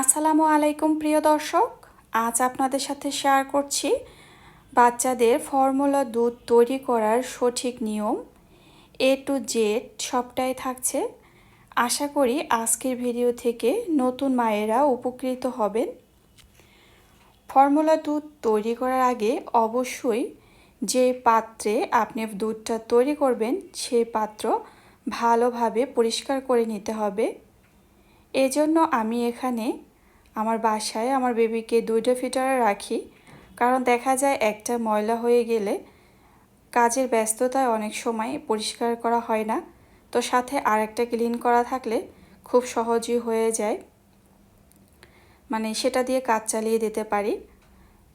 আসসালামু আলাইকুম, প্রিয় দর্শক। আজ আপনাদের সাথে শেয়ার করছি বাচ্চাদের ফর্মুলা দুধ তৈরি করার সঠিক নিয়ম এ টু জেড সবটাই থাকছে। আশা করি আজকের ভিডিও থেকে নতুন মায়েরা উপকৃত হবেন। ফর্মুলা দুধ তৈরি করার আগে অবশ্যই যে পাত্রে আপনি দুধটা তৈরি করবেন, সেই পাত্র ভালোভাবে পরিষ্কার করে নিতে হবে। এজন্য আমি এখানে আমার বাসায় আমার বেবিকে দুইটা ফিটারে রাখি, কারণ দেখা যায় একটা ময়লা হয়ে গেলে কাজের ব্যস্ততায় অনেক সময় পরিষ্কার করা হয় না। তো সাথে আরেকটা ক্লিন করা থাকলে খুব সহজই হয়ে যায়। মানে সেটা দিয়ে কাজ চালিয়ে দিতে পারি।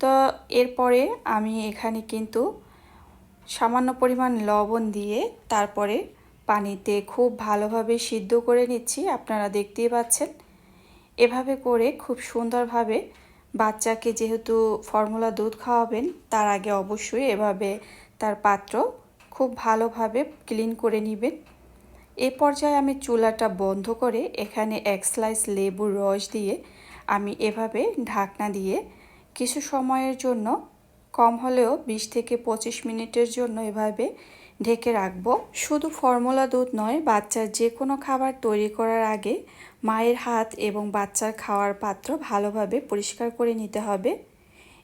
তো এরপরে আমি এখানে কিন্তু সামান্য পরিমাণ লবণ দিয়ে তারপরে পানিতে খুব ভালোভাবে সিদ্ধ করে নিচ্ছি, আপনারা দেখতেই পাচ্ছেন। এভাবে করে খুব সুন্দরভাবে বাচ্চাকে যেহেতু ফর্মুলা দুধ খাওয়াবেন, তার আগে অবশ্যই এভাবে তার পাত্র খুব ভালোভাবে ক্লিন করে নেবেন। এ পর্যায়ে আমি চুলাটা বন্ধ করে এখানে এক স্লাইস লেবুর রস দিয়ে আমি এভাবে ঢাকনা দিয়ে কিছু সময়ের জন্য, কম হলেও বিশ থেকে পঁচিশ মিনিটের জন্য এভাবে ঢেকে রাখব। শুধু ফর্মুলা দুধ নয়, বাচ্চার যে কোনো খাবার তৈরি করার আগে মায়ের হাত এবং বাচ্চার খাওয়ার পাত্র ভালোভাবে পরিষ্কার করে নিতে হবে।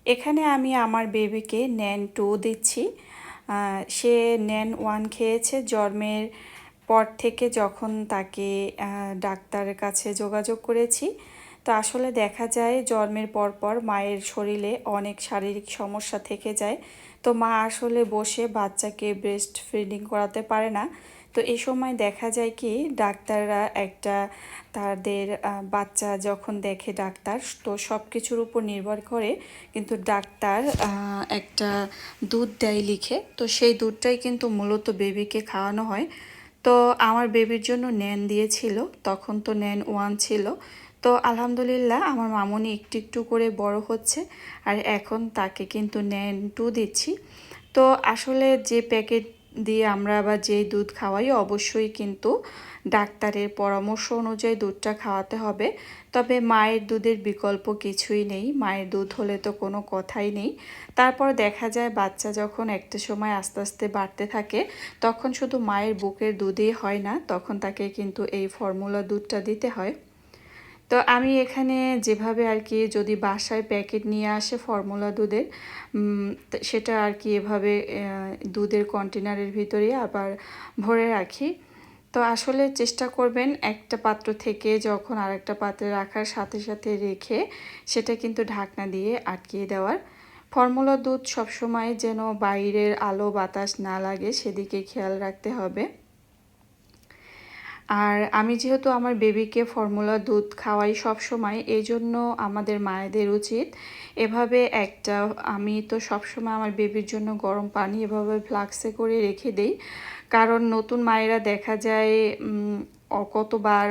এখানে আমি আমার বেবিকে ন্যান টু দিচ্ছি। সে ন্যান ওয়ান খেয়েছে। জন্মের পর থেকে যখন তাকে ডাক্তারের কাছে যোগাযোগ করেছি তো আসলে দেখা যায় জন্মের পর পর মায়ের শরীরে অনেক শারীরিক সমস্যা থেকে যায়। তো মা আসলে বসে বাচ্চাকে ব্রেস্ট ফিডিং করাতে পারে না। তো এই সময় দেখা যায় কি, ডাক্তাররা একটা তাদের বাচ্চা যখন দেখে ডাক্তার, তো সব কিছুর উপর নির্ভর করে কিন্তু ডাক্তার একটা দুধ দেয় লিখে। তো সেই দুধটাই কিন্তু মূলত বেবিকে খাওয়ানো হয়। তো আমার বেবির জন্য ন্যান দিয়েছিল। তখন তো ন্যান ওয়ান ছিল। তো আলহামদুলিল্লাহ, আমার মামনি একটু একটু করে বড় হচ্ছে আর এখন তাকে কিন্তু টু দিচ্ছি। তো আসলে যে প্যাকেট দিয়ে আমরা আবার যেই দুধ খাওয়াই, অবশ্যই কিন্তু ডাক্তারের পরামর্শ অনুযায়ী দুধটা খাওয়াতে হবে। তবে মায়ের দুধের বিকল্প কিছুই নেই, মায়ের দুধ হলে তো কোনো কথাই নেই। তারপর দেখা যায় বাচ্চা যখন একটা সময় আস্তে আস্তে বাড়তে থাকে, তখন শুধু মায়ের বুকের দুধেই হয় না, তখন তাকে কিন্তু এই ফর্মুলা দুধটা দিতে হয়। তো আমি এখানে যেভাবে আর কি যদি বাসায় প্যাকেট নিয়ে আসে ফর্মুলা দুধের সেটা আর কি এভাবে দুধের কন্টেনারের ভিতরে আবার ভরে রাখি। তো আসলে চেষ্টা করবেন একটা পাত্র থেকে যখন আরেকটা পাত্রে রাখার সাথে সাথে রেখে সেটা কিন্তু ঢাকনা দিয়ে আটকিয়ে দেওয়ার। ফর্মুলা দুধ সবসময় যেন বাইরের আলো বাতাস না লাগে সেদিকে খেয়াল রাখতে হবে। আর আমি যেহেতু আমার বেবিকে ফর্মুলা দুধ খাওয়াই সব সময়, এই জন্য আমাদের মায়েদের উচিত এভাবে একটা, আমি তো সব সময় আমার বেবির জন্য গরম পানি এভাবে ফ্লাক্সে করে রেখে দেই। কারণ নতুন মায়েরা দেখা যায় কতবার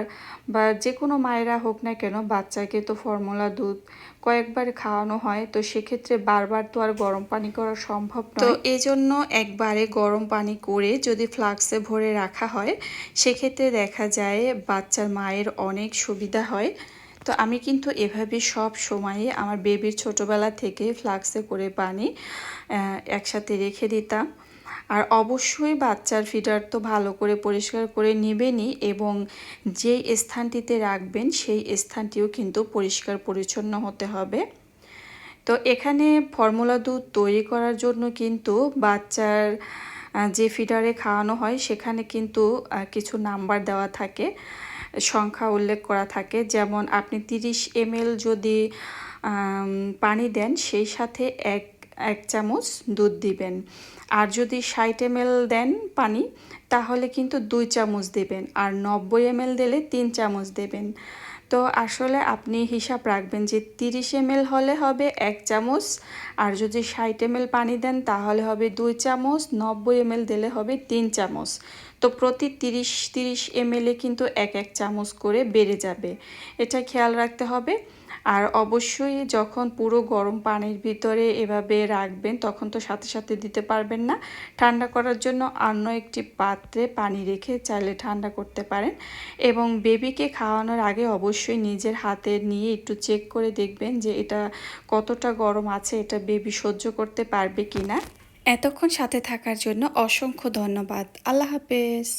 বা যে কোনো মায়েরা হোক না কেন বাচ্চাকে তো ফর্মুলা দুধ কয়েকবার খাওয়ানো হয় তো সেক্ষেত্রে বারবার তো আর গরম পানি করা সম্ভব তো এই জন্য একবারে গরম পানি করে যদি ফ্লাক্সে ভরে রাখা হয় সেক্ষেত্রে দেখা যায় বাচ্চার মায়ের অনেক সুবিধা হয়। তো আমি কিন্তু এভাবে সব সময়ে আমার বেবির ছোটোবেলা থেকে ফ্লাক্সে করে পানি একসাথে রেখে দিতাম। আর অবশ্যই বাচ্চার ফিডার তো ভালো করে পরিষ্কার করে নেবেনই এবং যেই স্থানটিতে রাখবেন সেই স্থানটিও কিন্তু পরিষ্কার পরিচ্ছন্ন হতে হবে। তো এখানে ফর্মুলা দুধ তৈরি করার জন্য কিন্তু বাচ্চার যে ফিডারে খাওয়ানো হয় সেখানে কিন্তু কিছু নাম্বার দেওয়া থাকে, সংখ্যা উল্লেখ করা থাকে। যেমন আপনি তিরিশ এম যদি পানি দেন সেই সাথে এক এক চামচ দুধ দিবেন। আর যদি ষাট এম দেন পানি, তাহলে কিন্তু দুই চামচ দেবেন। আর নব্বই এম দিলে তিন চামচ দেবেন। তো আসলে আপনি হিসাব রাখবেন যে তিরিশ এম হলে হবে এক চামচ, আর যদি ষাট এম পানি দেন, তাহলে হবে দুই চামচ, নব্বই এম দিলে হবে তিন চামচ। তো প্রতি তিরিশ তিরিশ এমএলে কিন্তু এক এক চামচ করে বেড়ে যাবে। এটা খেয়াল রাখতে হবে। আর অবশ্যই যখন পুরো গরম পানির ভিতরে এভাবে রাখবেন, তখন তো সাথে সাথে দিতে পারবেন না। ঠান্ডা করার জন্য অন্য একটি পাত্রে পানি রেখে চাইলে ঠান্ডা করতে পারেন এবং বেবিকে খাওয়ানোর আগে অবশ্যই নিজের হাতে নিয়ে একটু চেক করে দেখবেন যে এটা কতটা গরম আছে, এটা বেবি সহ্য করতে পারবে কি না এতক্ষণ সাথে থাকার জন্য অসংখ্য ধন্যবাদ। আল্লাহ হাফেজ।